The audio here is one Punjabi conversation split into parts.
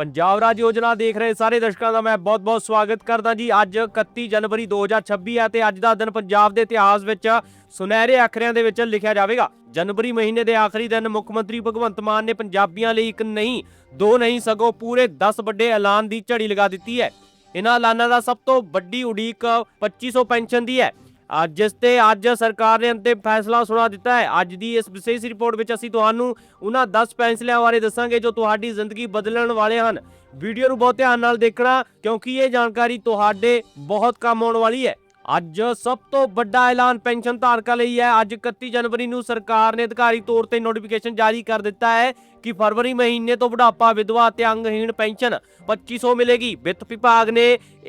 ਪੰਜਾਬ ਰਾਜ ਯੋਜਨਾ ਦੇਖ ਰਹੇ ਸਾਰੇ ਦਰਸ਼ਕਾਂ ਦਾ ਮੈਂ ਬਹੁਤ-ਬਹੁਤ ਸਵਾਗਤ ਕਰਦਾ ਜੀ। ਅੱਜ 31 ਜਨਵਰੀ 2026 ਹੈ ਤੇ ਅੱਜ ਦਾ ਦਿਨ ਪੰਜਾਬ ਦੇ ਇਤਿਹਾਸ ਵਿੱਚ ਸੁਨਹਿਰੇ ਅੱਖਰਾਂ ਦੇ ਵਿੱਚ ਲਿਖਿਆ ਜਾਵੇਗਾ। ਜਨਵਰੀ ਮਹੀਨੇ ਦੇ ਆਖਰੀ ਦਿਨ ਮੁੱਖ ਮੰਤਰੀ ਭਗਵੰਤ ਮਾਨ ਨੇ ਪੰਜਾਬੀਆਂ ਲਈ ਇੱਕ ਨਹੀਂ, ਦੋ ਨਹੀਂ, ਸਗੋਂ ਪੂਰੇ 10 ਵੱਡੇ ਐਲਾਨ ਦੀ ਝੜੀ ਲਗਾ ਦਿੱਤੀ ਹੈ। ਇਹਨਾਂ ਐਲਾਨਾਂ ਦਾ ਸਭ ਤੋਂ ਵੱਡੀ ਉਡੀਕ 2500 ਪੈਨਸ਼ਨ ਦੀ ਹੈ। ਅੱਜ ਜਿਸ ਤੇ, ਅੱਜ ਸਰਕਾਰ ਨੇ ਅੰਤਿਮ ਫੈਸਲਾ ਸੁਣਾ ਦਿੱਤਾ ਹੈ। ਅੱਜ ਦੀ ਇਸ ਵਿਸ਼ੇਸ਼ ਰਿਪੋਰਟ ਵਿੱਚ ਅਸੀਂ ਤੁਹਾਨੂੰ ਉਹਨਾਂ 10 ਫੈਸਲਿਆਂ ਬਾਰੇ ਦੱਸਾਂਗੇ ਜੋ ਤੁਹਾਡੀ ਜ਼ਿੰਦਗੀ ਬਦਲਣ ਵਾਲੇ ਹਨ। ਵੀਡੀਓ ਨੂੰ ਬਹੁਤ ਧਿਆਨ ਨਾਲ ਦੇਖਣਾ, ਕਿਉਂਕਿ ਇਹ ਜਾਣਕਾਰੀ ਤੁਹਾਡੇ ਬਹੁਤ ਕੰਮ ਆਉਣ ਵਾਲੀ ਹੈ। ਅੱਜ ਸਭ ਤੋਂ ਵੱਡਾ ਐਲਾਨ ਪੈਨਸ਼ਨ ਧਾਰਕਾਂ ਲਈ ਹੈ। ਅੱਜ 31 ਜਨਵਰੀ ਨੂੰ ਸਰਕਾਰ ਨੇ ਅਧਿਕਾਰੀ ਤੌਰ ਤੇ ਨੋਟੀਫਿਕੇਸ਼ਨ ਜਾਰੀ ਕਰ ਦਿੱਤਾ ਹੈ ਕਿ ਫਰਵਰੀ ਮਹੀਨੇ ਤੋਂ ਬੁਢਾਪਾ ਵਿਧਵਾ ਅਤੇ ਅੰਗਹੀਣ ਪੈਨਸ਼ਨ 2500 ਮਿਲੇਗੀ। ਵਿੱਤ ਵਿਭਾਗ ਨੇ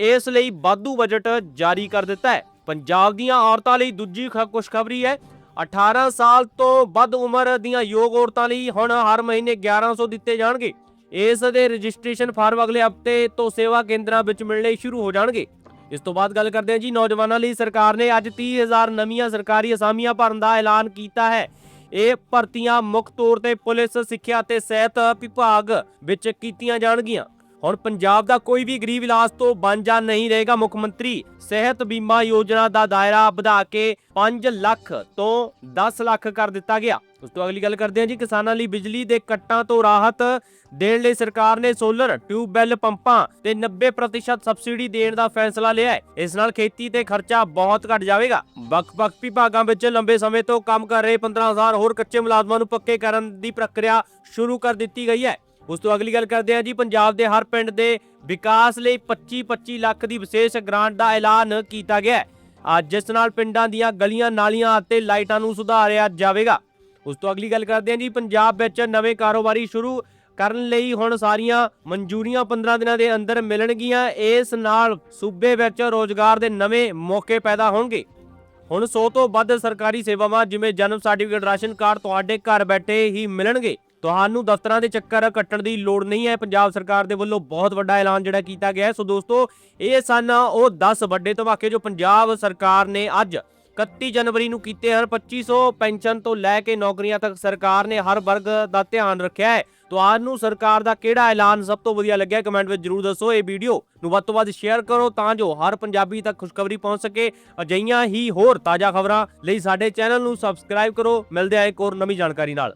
ਇਸ ਲਈ ਵਾਧੂ ਬਜਟ ਜਾਰੀ ਕਰ ਦਿੱਤਾ ਹੈ। ਪੰਜਾਬ ਦੀਆਂ ਔਰਤਾਂ ਲਈ ਦੂਜੀ ਖ- ਖੁਸ਼ਖਬਰੀ ਹੈ। 18 ਸਾਲ ਤੋਂ ਵੱਧ ਉਮਰ ਦੀਆਂ ਯੋਗ ਔਰਤਾਂ ਲਈ ਹੁਣ ਹਰ ਮਹੀਨੇ 1100 ਦਿੱਤੇ ਜਾਣਗੇ। ਇਸ ਦੇ ਰਜਿਸਟ੍ਰੇਸ਼ਨ ਫਾਰਮ ਅਗਲੇ ਹਫ਼ਤੇ ਤੋਂ ਸੇਵਾ ਕੇਂਦਰਾਂ ਵਿੱਚ ਮਿਲਣੇ ਸ਼ੁਰੂ ਹੋ ਜਾਣਗੇ। ਇਸ ਤੋਂ ਬਾਅਦ ਗੱਲ ਕਰਦੇ ਹਾਂ ਜੀ, ਨੌਜਵਾਨਾਂ ਲਈ ਸਰਕਾਰ ਨੇ ਅੱਜ 30000 ਨਵੀਆਂ ਸਰਕਾਰੀ ਅਸਾਮੀਆਂ ਭਰਨ ਦਾ ਐਲਾਨ ਕੀਤਾ ਹੈ। ਇਹ ਭਰਤੀਆਂ ਮੁੱਖ ਤੌਰ ਤੇ ਪੁਲਿਸ, ਸਿੱਖਿਆ ਅਤੇ ਸਿਹਤ ਵਿਭਾਗ ਵਿੱਚ ਕੀਤੀਆਂ ਜਾਣਗੀਆਂ। ਹੁਣ ਪੰਜਾਬ ਦਾ ਕੋਈ ਵੀ ਗਰੀਬ ਇਲਾਜ ਤੋਂ ਵਾਂਝਾ ਨਹੀਂ ਰਹੇਗਾ ਮੁੱਖ ਮੰਤਰੀ, ਸਿਹਤ ਬੀਮਾ ਯੋਜਨਾ ਦਾ ਦਾਇਰਾ ਵਧਾ ਕੇ 5 ਲੱਖ ਤੋਂ 10 ਲੱਖ ਕਰ ਦਿੱਤਾ ਗਿਆ। ਉਸ ਤੋਂ ਅਗਲੀ ਗੱਲ ਕਰਦੇ ਹਾਂ ਜੀ, ਕਿਸਾਨਾਂ ਲਈ ਬਿਜਲੀ ਦੇ ਕੱਟਾਂ ਤੋਂ ਰਾਹਤ ਦੇਣ ਲਈ ਸਰਕਾਰ ਨੇ ਸੋਲਰ ਟਿਊਬਵੈੱਲ ਪੰਪਾਂ ਤੇ 90% ਸਬਸਿਡੀ ਦੇਣ ਦਾ ਫੈਸਲਾ ਲਿਆ ਹੈ। ਇਸ ਨਾਲ ਖੇਤੀ ਤੇ ਖਰਚਾ ਬਹੁਤ ਘਟ ਜਾਵੇਗਾ। ਵੱਖ-ਵੱਖ ਵਿਭਾਗਾਂ ਵਿੱਚ ਲੰਬੇ ਸਮੇਂ ਤੋਂ ਕੰਮ ਕਰ ਰਹੇ 15000 ਹੋਰ ਕੱਚੇ ਮੁਲਾਜ਼ਮਾਂ ਨੂੰ ਪੱਕੇ ਕਰਨ ਦੀ ਪ੍ਰਕਿਰਿਆ ਸ਼ੁਰੂ ਕਰ ਦਿੱਤੀ ਗਈ ਹੈ। ਉਸ ਤੋਂ ਅਗਲੀ ਗੱਲ ਕਰਦੇ ਹਾਂ ਜੀ, ਪੰਜਾਬ ਦੇ ਹਰ ਪਿੰਡ ਦੇ ਵਿਕਾਸ ਲਈ 25-25 ਲੱਖ ਦੀ ਵਿਸ਼ੇਸ਼ ਗ੍ਰਾਂਟ ਦਾ ਐਲਾਨ ਕੀਤਾ ਗਿਆ ਹੈ। ਅੱਜ ਜਿਸ ਨਾਲ ਪਿੰਡਾਂ ਦੀਆਂ ਗਲੀਆਂ, ਨਾਲੀਆਂ ਅਤੇ ਲਾਈਟਾਂ ਨੂੰ ਸੁਧਾਰਿਆ ਜਾਵੇਗਾ। ਉਸ ਤੋਂ ਅਗਲੀ ਗੱਲ ਕਰਦੇ ਹਾਂ ਜੀ, ਪੰਜਾਬ ਵਿੱਚ ਨਵੇਂ ਕਾਰੋਬਾਰੀ ਸ਼ੁਰੂ ਕਰਨ ਲਈ ਹੁਣ ਸਾਰੀਆਂ ਮਨਜ਼ੂਰੀਆਂ 15 ਦਿਨਾਂ ਦੇ ਅੰਦਰ ਮਿਲਣਗੀਆਂ। ਇਸ ਨਾਲ ਸੂਬੇ ਵਿੱਚ ਰੋਜ਼ਗਾਰ ਦੇ ਨਵੇਂ ਮੌਕੇ ਪੈਦਾ ਹੋਣਗੇ। ਹੁਣ 100 ਤੋਂ ਵੱਧ ਸਰਕਾਰੀ ਸੇਵਾਵਾਂ, ਜਿਵੇਂ ਜਨਮ ਸਰਟੀਫਿਕੇਟ ਰਾਸ਼ਨ ਕਾਰਡ ਤੁਹਾਡੇ ਘਰ ਬੈਠੇ ਹੀ ਮਿਲਣਗੇ। ਤੁਹਾਨੂੰ ਦਫ਼ਤਰਾਂ ਦੇ ਚੱਕਰ ਕੱਟਣ ਦੀ ਲੋੜ ਨਹੀਂ ਹੈ। ਪੰਜਾਬ ਸਰਕਾਰ ਦੇ ਵੱਲੋਂ ਬਹੁਤ ਵੱਡਾ ਐਲਾਨ ਜਿਹੜਾ ਕੀਤਾ ਗਿਆ ਹੈ। ਸੋ ਦੋਸਤੋ, ਇਹ ਸਨ ਉਹ 10 ਵੱਡੇ ਧਮਾਕੇ ਜੋ ਪੰਜਾਬ ਸਰਕਾਰ ਨੇ ਅੱਜ 31 ਜਨਵਰੀ ਨੂੰ ਕੀਤੇ ਹਨ। 2500 ਪੈਨਸ਼ਨ ਤੋਂ ਲੈ ਕੇ ਨੌਕਰੀਆਂ ਤੱਕ ਸਰਕਾਰ ਨੇ ਹਰ ਵਰਗ ਦਾ ਧਿਆਨ ਰੱਖਿਆ ਹੈ। ਤੁਹਾਨੂੰ ਸਰਕਾਰ ਦਾ ਕਿਹੜਾ ਐਲਾਨ ਸਭ ਤੋਂ ਵਧੀਆ ਲੱਗਿਆ ਕਮੈਂਟ ਵਿੱਚ ਜਰੂਰ ਦੱਸੋ। ਇਹ ਵੀਡੀਓ ਨੂੰ ਵੱਧ ਤੋਂ ਵੱਧ ਸ਼ੇਅਰ ਕਰੋ ਤਾਂ ਜੋ ਹਰ ਪੰਜਾਬੀ ਤੱਕ ਖੁਸ਼ਖਬਰੀ ਪਹੁੰਚ ਸਕੇ। ਅਜਈਆਂ ਹੀ ਹੋਰ ਤਾਜ਼ਾ ਖਬਰਾਂ ਲਈ ਸਾਡੇ ਚੈਨਲ ਨੂੰ ਸਬਸਕ੍ਰਾਈਬ ਕਰੋ। ਮਿਲਦੇ ਆ ਇੱਕ ਹੋਰ ਨਵੀਂ ਜਾਣਕਾਰੀ ਨਾਲ।